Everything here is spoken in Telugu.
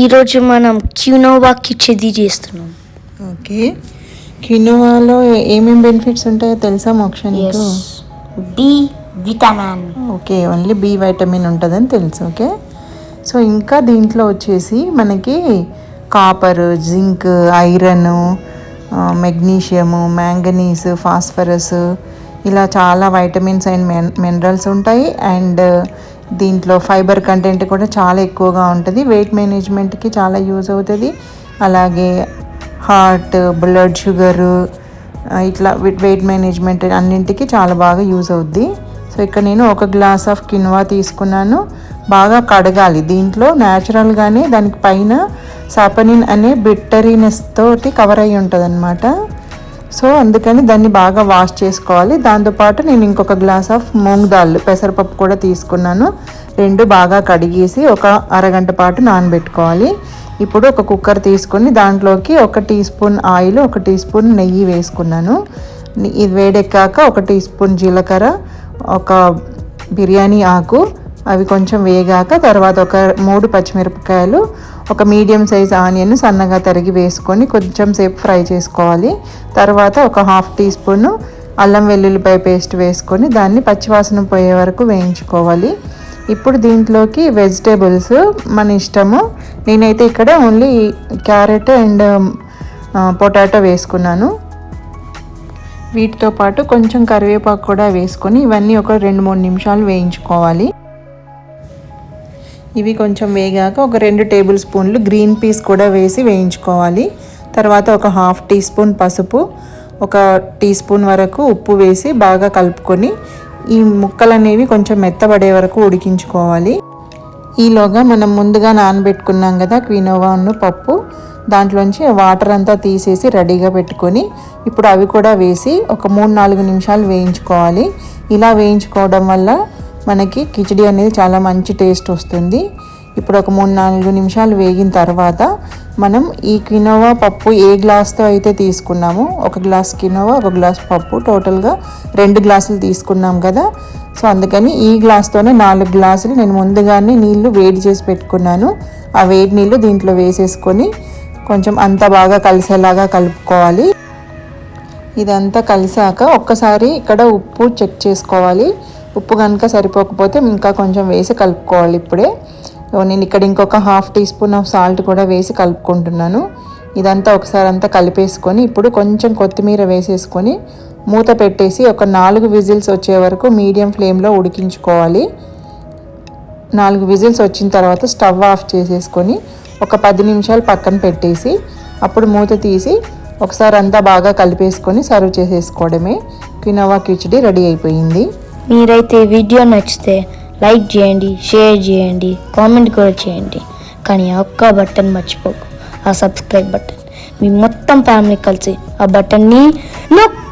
ఈరోజు మనం క్యూనోవా కిచెడి చేస్తున్నాం. ఓకే. కినోవాలో ఏమేమి బెనిఫిట్స్ ఉంటాయో తెలుసా మోక్ష నీకు? B vitamin okay only B vitamin ఉంటుందని తెలుసు ఓకే. సో ఇంకా దీంట్లో వచ్చేసి మనకి copper zinc iron magnesium manganese phosphorus ఇలా చాలా వైటమిన్స్ అండ్ మెన్ మినరల్స్ ఉంటాయి. అండ్ దీంట్లో ఫైబర్ కంటెంట్ కూడా చాలా ఎక్కువగా ఉంటుంది. వెయిట్ మేనేజ్మెంట్కి చాలా యూజ్ అవుతుంది. అలాగే హార్ట్ బ్లడ్ షుగరు ఇట్లా వెయిట్ మేనేజ్మెంట్ అన్నింటికి చాలా బాగా యూజ్ అవుద్ది. సో ఇక్కడ నేను ఒక గ్లాస్ ఆఫ్ కిన్వా తీసుకున్నాను. బాగా కడగాలి. దీంట్లో న్యాచురల్గానే దానికి పైన సాపనిన్ అనే బిట్టరీనెస్ తోటి కవర్ అయి ఉంటుంది సో అందుకని దాన్ని బాగా వాష్ చేసుకోవాలి. దాంతోపాటు నేను ఇంకొక గ్లాస్ ఆఫ్ మూంగ్ దాల్ పెసరపప్పు కూడా తీసుకున్నాను. రెండు బాగా కడిగేసి ఒక అరగంట పాటు నానబెట్టుకోవాలి. ఇప్పుడు ఒక కుక్కర్ తీసుకొని దాంట్లోకి ఒక టీ స్పూన్ ఆయిల్ ఒక టీ స్పూన్ నెయ్యి వేసుకున్నాను. ఇది వేడెక్కాక ఒక టీ స్పూన్ జీలకర్ర ఒక బిర్యానీ ఆకు అవి కొంచెం వేగాక తర్వాత ఒక మూడు పచ్చిమిరపకాయలు ఒక మీడియం సైజ్ ఆనియన్ సన్నగా తరిగి వేసుకొని కొంచెం సేపు ఫ్రై చేసుకోవాలి. తర్వాత ఒక హాఫ్ టీ స్పూన్ అల్లం వెల్లుల్లిపాయ పేస్ట్ వేసుకొని దాన్ని పచ్చివాసన పోయే వరకు వేయించుకోవాలి. ఇప్పుడు దీంట్లోకి వెజిటేబుల్స్ మన ఇష్టము. నేనైతే ఇక్కడ ఓన్లీ క్యారెట్ అండ్ పొటాటో వేసుకున్నాను. వీటితో పాటు కొంచెం కరివేపాకు కూడా వేసుకొని ఇవన్నీ ఒక రెండు మూడు నిమిషాలు వేయించుకోవాలి. ఇవి కొంచెం వేగాక ఒక రెండు టేబుల్ స్పూన్లు గ్రీన్ పీస్ కూడా వేసి వేయించుకోవాలి. తర్వాత ఒక హాఫ్ టీ స్పూన్ పసుపు ఒక టీ స్పూన్ వరకు ఉప్పు వేసి బాగా కలుపుకొని ఈ ముక్కలు అనేవి కొంచెం మెత్తబడే వరకు ఉడికించుకోవాలి. ఈలోగా మనం ముందుగా నానబెట్టుకున్నాం కదా క్వినోవాను పప్పు దాంట్లోంచి వాటర్ అంతా తీసేసి రెడీగా పెట్టుకొని ఇప్పుడు అవి కూడా వేసి ఒక మూడు నాలుగు నిమిషాలు వేయించుకోవాలి. ఇలా వేయించుకోవడం వల్ల మనకి కిచడీ అనేది చాలా మంచి టేస్ట్ వస్తుంది. ఇప్పుడు ఒక మూడు నాలుగు నిమిషాలు వేగిన తర్వాత మనం ఈ కినోవా పప్పు ఏ గ్లాస్తో అయితే తీసుకున్నామో ఒక గ్లాస్ కినోవా ఒక గ్లాస్ పప్పు టోటల్గా రెండు గ్లాసులు తీసుకున్నాం కదా. సో అందుకని ఈ గ్లాస్తోనే నాలుగు గ్లాసులు నేను ముందుగానే నీళ్ళు వేడి చేసి పెట్టుకున్నాను. ఆ వేడి నీళ్ళు దీంట్లో వేసేసుకొని కొంచెం అంతా బాగా కలిసేలాగా కలుపుకోవాలి. ఇదంతా కలిసాక ఒక్కసారి ఇక్కడ ఉప్పు చెక్ చేసుకోవాలి. ఉప్పు కనుక సరిపోకపోతే ఇంకా కొంచెం వేసి కలుపుకోవాలి ఇప్పుడే. నేను ఇక్కడ ఇంకొక half teaspoon of salt కూడా వేసి కలుపుకుంటున్నాను. ఇదంతా ఒకసారి అంతా కలిపేసుకొని ఇప్పుడు కొంచెం కొత్తిమీర వేసేసుకొని మూత పెట్టేసి ఒక నాలుగు విజిల్స్ వచ్చే వరకు మీడియం ఫ్లేమ్లో ఉడికించుకోవాలి. నాలుగు విజిల్స్ వచ్చిన తర్వాత స్టవ్ ఆఫ్ చేసేసుకొని ఒక పది నిమిషాలు పక్కన పెట్టేసి అప్పుడు మూత తీసి ఒకసారి అంతా బాగా కలిపేసుకొని సర్వ్ చేసేసుకోవడమే. కినోవా కిచడీ రెడీ అయిపోయింది. మీరైతే ఈ వీడియో నచ్చితే లైక్ చేయండి షేర్ చేయండి కామెంట్ కూడా చేయండి. కానీ ఆ ఒక్క బటన్ మర్చిపోకు ఆ సబ్స్క్రైబ్ బటన్. మీ మొత్తం ఫ్యామిలీ కలిసి ఆ బటన్ని నొక్క